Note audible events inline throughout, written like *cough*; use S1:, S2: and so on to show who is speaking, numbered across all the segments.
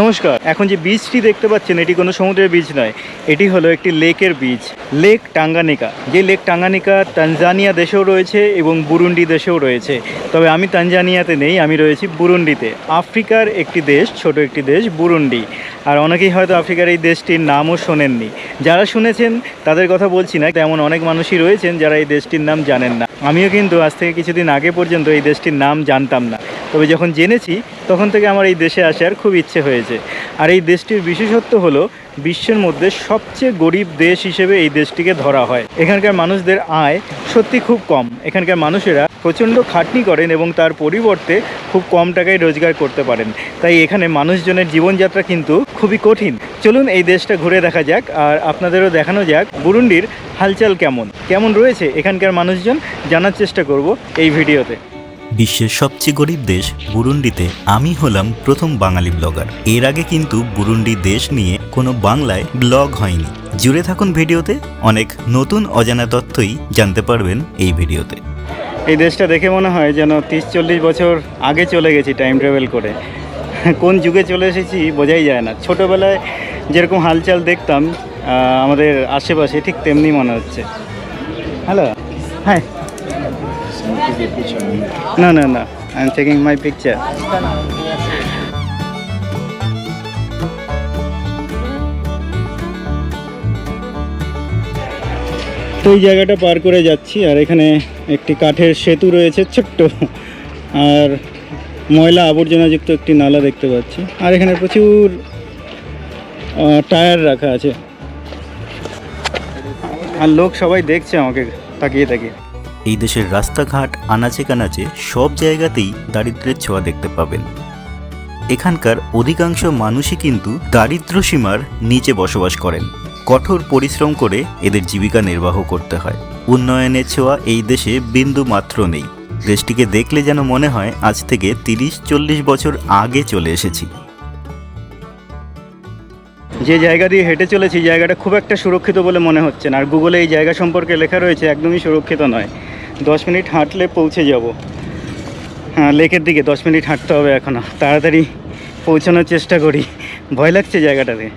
S1: নমস্কার, এখন যে বীজটি দেখতে পাচ্ছেন, এটি কোনো সমুদ্রের বীজ নয়, এটি হলো একটি লেকের বীজ, লেক টাঙ্গানিকা। যে লেক টাঙ্গানিকা তানজানিয়া দেশেও রয়েছে এবং বুরুন্ডি দেশেও রয়েছে। তবে আমি তানজানিয়াতে নেই, আমি রয়েছি বুরুন্ডিতে। আফ্রিকার একটি দেশ, ছোট একটি দেশ, বুরুন্ডি। আর অনেকেই হয়তো আফ্রিকার এই দেশটির নামও শোনেননি। যারা শুনেছেন, তাদের কথা বলছি না, তেমন অনেক মানুষই রয়েছেন যারা এই দেশটির নাম জানেন না। আমিও কিন্তু আজ থেকে কিছুদিন আগে পর্যন্ত এই দেশটির নাম জানতাম না। তবে যখন জেনেছি, তখন থেকে আমার এই দেশে আসার খুব ইচ্ছে হয়েছে। আর এই দেশটির বিশেষত্ব হলো, বিশ্বের মধ্যে সবচেয়ে গরিব দেশ হিসেবে এই দেশটিকে ধরা হয়। এখানকার মানুষদের আয় সত্যি খুব কম। এখানকার মানুষেরা প্রচণ্ড খাটনি করেন এবং তার পরিবর্তে খুব কম টাকায় রোজগার করতে পারেন। তাই এখানে মানুষজনের জীবনযাত্রা কিন্তু খুবই কঠিন। চলুন এই দেশটা ঘুরে দেখা যাক, আর আপনাদেরও দেখানো যাক বুরুন্ডির হালচাল কেমন। কেমন রয়েছে এখানকার মানুষজন? জানার চেষ্টা করব এই ভিডিওতে।
S2: বিশ্বের সবচেয়ে গরিব দেশ বুরুন্ডিতে আমি হলাম প্রথম বাঙালি ব্লগার। এর আগে কিন্তু বুরুন্ডি দেশ নিয়ে কোনো বাংলায় ব্লগ হয়নি। জুড়ে থাকুন ভিডিওতে অনেক নতুন অজানা তথ্যই জানতে পারবেন এই ভিডিওতে।
S1: এই দেশটা দেখে মনে হয় যেন তিরিশ চল্লিশ বছর আগে চলে গেছি টাইম ট্রাভেল করে। কোন যুগে চলে এসেছি বোঝাই যায় না। ছোটোবেলায় যেরকম হালচাল দেখতাম আমাদের আশেপাশে ঠিক তেমনি মনে হচ্ছে। হ্যালো হ্যাঁ না না না I am taking my picture তো এই জায়গাটা পার করে যাচ্ছি আর এখানে একটি কাঠের সেতু রয়েছে ছোট্ট আর ময়লা আবর্জনাযুক্ত একটি নালা দেখতে পাচ্ছি আর এখানে প্রচুর টায়ার রাখা আছে। আর লোক সবাই দেখছে আমাকে তাকিয়ে তাকিয়ে।
S2: এই দেশের রাস্তাঘাট, আনাচে কানাচে সব জায়গাতেই দারিদ্র্যের ছোঁয়া দেখতে পাবেন। এখানকার অধিকাংশ মানুষই কিন্তু দারিদ্র্য সীমার নিচে বসবাস করেন। কঠোর পরিশ্রম করে এদের জীবিকা নির্বাহ করতে হয়। উন্নয়নের ছোঁয়া এই দেশে বিন্দু মাত্র নেই। দেশটিকে দেখলে যেন মনে হয় আজ থেকে তিরিশ, চল্লিশ বছর আগে চলে এসেছি।
S1: যে জায়গা দিয়ে হেঁটে চলেছি, জায়গাটা খুব একটা সুরক্ষিত বলে মনে হচ্ছে না। আর গুগলে এই জায়গা সম্পর্কে লেখা রয়েছে, একদমই সুরক্ষিত নয়। দশ মিনিট হাঁটলে পৌঁছে যাব। হ্যাঁ লেকের দিকে দশ মিনিট হাঁটতে হবে এখনও তাড়াতাড়ি পৌঁছানোর চেষ্টা করি। ভয় লাগছে জায়গাটাতে.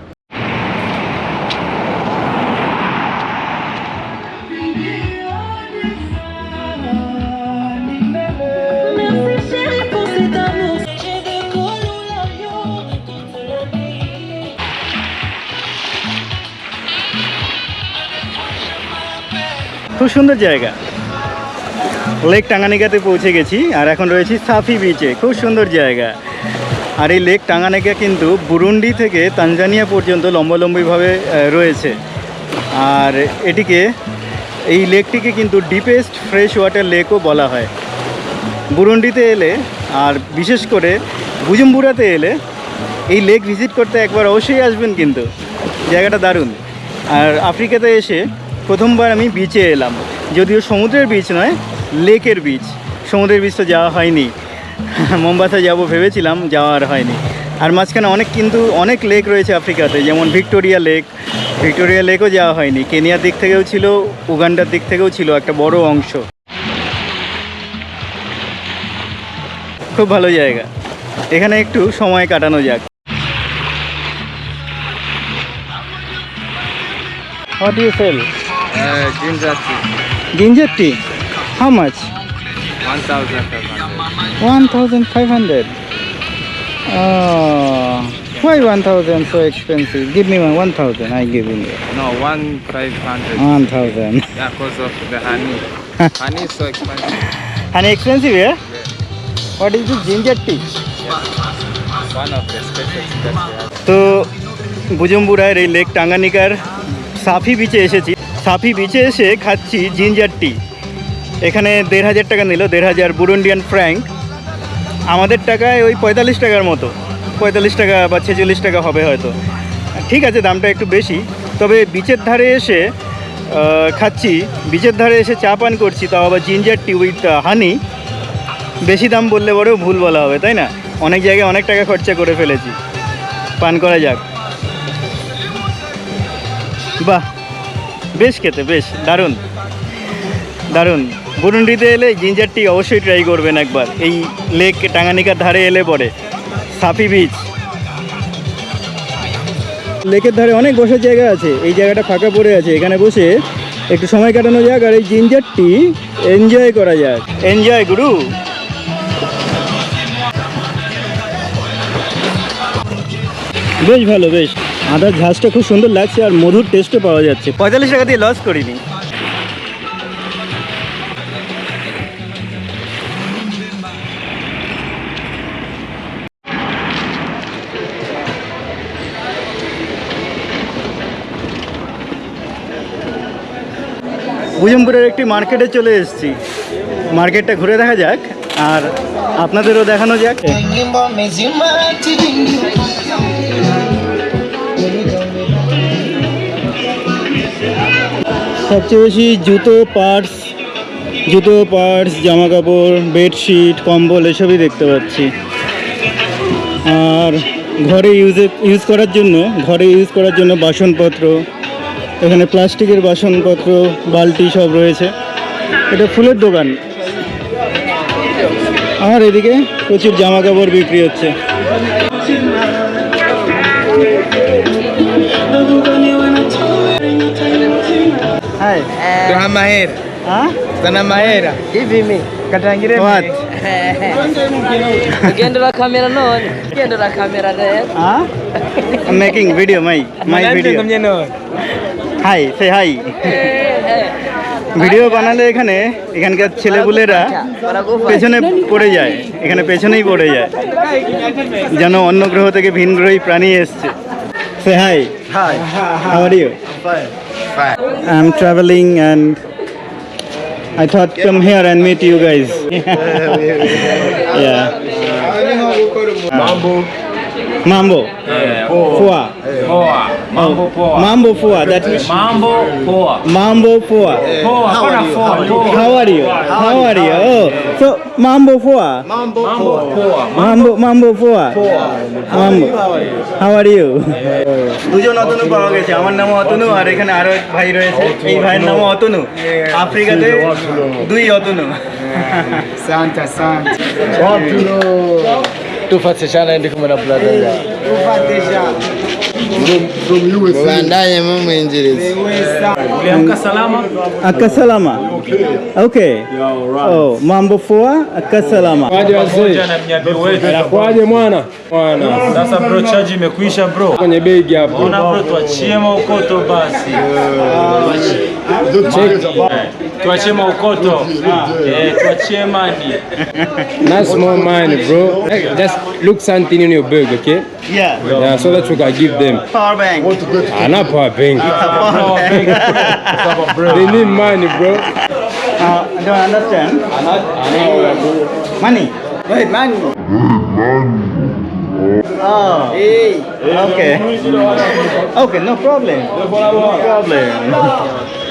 S1: খুব সুন্দর জায়গা। লেক টাঙ্গানিকাতে পৌঁছে গেছি আর এখন রয়েছি সাফি বিচে। খুব সুন্দর জায়গা। আর এই লেক টাঙ্গানিকা কিন্তু বুরুন্ডি থেকে তানজানিয়া পর্যন্ত লম্বালম্বিভাবে রয়েছে। আর এটিকে, এই লেকটিকে কিন্তু ডিপেস্ট ফ্রেশ ওয়াটার লেকও বলা হয়। বুরুন্ডিতে এলে, আর বিশেষ করে বুজুম্বুরাতে এলে, এই লেক ভিজিট করতে একবার অবশ্যই আসবেন কিন্তু। জায়গাটা দারুণ। আর আফ্রিকাতে এসে প্রথমবার আমি বিচে এলাম। যদিও সমুদ্রের বিচ নয় লেকের বিচ সমুদ্রের বিচ তো যাওয়া হয়নি। মোমবাসা যাব ভেবেছিলাম যাওয়া আর হয়নি। আর মাঝখানে অনেক কিন্তু অনেক লেক রয়েছে আফ্রিকাতে যেমন ভিক্টোরিয়া লেক ভিক্টোরিয়া লেকও যাওয়া হয়নি। কেনিয়ার দিক থেকেও ছিল উগান্ডার দিক থেকেও ছিল একটা বড় অংশ। খুব ভালো জায়গা। এখানে একটু সময় কাটানো যাক। Do you sell?
S3: Uh,
S1: How much?
S3: 1,500.
S1: 1,500. Oh, why 1,000 so expensive? Give me one 1,000. I give you
S3: No, 1,500.
S1: 1,000.
S3: Yeah, because of the honey. honey is so expensive.
S1: Honey expensive here? What is this ginger tea?
S3: One of the specials that.
S1: তো বুজুম্বুরার এই lake টাঙ্গানিকার সাফি বিচে এসেছি সাফি বিচে এসে খাচ্ছি ginger tea এখানে দেড় হাজার টাকা নিল, দেড় হাজার বুরুন্ডিয়ান ফ্র্যাঙ্ক। আমাদের টাকায় ওই পঁয়তাল্লিশ টাকার মতো, পঁয়তাল্লিশ টাকা বা ছেচল্লিশ টাকা হবে হয়তো। ঠিক আছে, দামটা একটু বেশি, তবে বিচের ধারে এসে খাচ্ছি। বিচের ধারে এসে চা পান করছি, তাও আবার জিঞ্জার টি উইথ হানি। বেশি দাম বললে বড়েও ভুল বলা হবে, তাই না? অনেক জায়গায় অনেক টাকা খরচা করে ফেলেছি। পান করা যাক। বাহ! বেশ খেতে, বেশ, দারুণ। দারুণ। বুরুন্ডিতে এলে জিঞ্জার টি অবশ্যই ট্রাই করবেন একবার। এই লেক টাঙ্গানিকার ধারে এলে পরে। সাফি বিচ লেকের ধারে অনেক বসার জায়গা আছে। এই জায়গাটা ফাঁকা পড়ে আছে। এখানে বসে একটু সময় কাটানো যাক আর এই জিঞ্জারটি এনজয় করা যাক। এনজয় গুরু। বেশ ভালো বেশ। আদার ঝাঁসটা খুব সুন্দর লাগছে আর মধুর টেস্টও পাওয়া যাচ্ছে। পঁয়তাল্লিশ টাকা দিয়ে লস করিনি। বুজমপুরের একটি মার্কেটে চলে এসেছি। মার্কেটটা ঘুরে দেখা যাক, আর আপনাদেরও দেখানো যাক। সবচেয়ে বেশি জুতো, পার্স জুতো, পার্স জামা কাপড় বেডশিট, কম্বল, এসবই দেখতে পাচ্ছি। আর ঘরে ইউজে ইউজ করার জন্য ঘরে ইউজ করার জন্য বাসনপত্র এখানে প্লাস্টিকের বাসনপত্র বালতি সব রয়েছে। এটা ফুলের দোকান। আর এদিকে প্রচুর জামা কাপড় বিক্রি হচ্ছে। হাই সে হাই ভিডিও বানালে এখানে এখানকার ছেলেপুলেরা পেছনে পড়ে যায় এখানে পেছনেই পড়ে যায় যেন অন্য গ্রহ থেকে ভিন গ্রহী প্রাণী এসছে সে
S3: hi.
S1: How
S3: are you.
S1: I am travelling and I thought come here and meet you guys. *laughs* yeah.
S3: Mambo.
S1: Mambo. Fua.
S4: Poa. Mambo poa.
S1: Mambo Fua. That
S4: Mambo poa.
S1: Mambo Fua.
S4: Poa. Hapana poa. Poa.
S1: How are you? How are you? Oh, so Mambo Fua.
S4: Mambo poa.
S1: Mambo Mambo Fua. Mambo. How are you? দুজন অতনু পাওয়া গেছে আমার নামও অতনু আর এখানে আরো এক ভাই রয়েছে এই ভাইয়ের নামও অতনু আফ্রিকাতে দুই Atanu
S3: Asante, asante. Tufatishana ndi kumena brother. Bandanye mama injilizi.
S4: Uliamka salama?
S1: akasalama okay oh mambo poa, akasalama
S4: Pamoja na mnyabi wetu.
S5: Kwaje mwana? Mwana.
S4: Sasa bro, chaji imekwisha bro.
S5: Kwenye begi hapo.
S4: Ona bro, tuachie maukoto basi. Eh, Tuachie maukoto. Eh, tuachie mani.
S5: Nice more money, bro. Just look something in your bag, okay?
S1: Yeah.
S5: Yeah, so that you can give them.
S1: power bank.
S5: Ah, not power bank.
S1: power bank. *laughs*
S5: They need money, bro.
S1: uh, I don't understand. Money.
S3: Wait, money.
S1: oh. Okay. Okay no problem. No problem *laughs*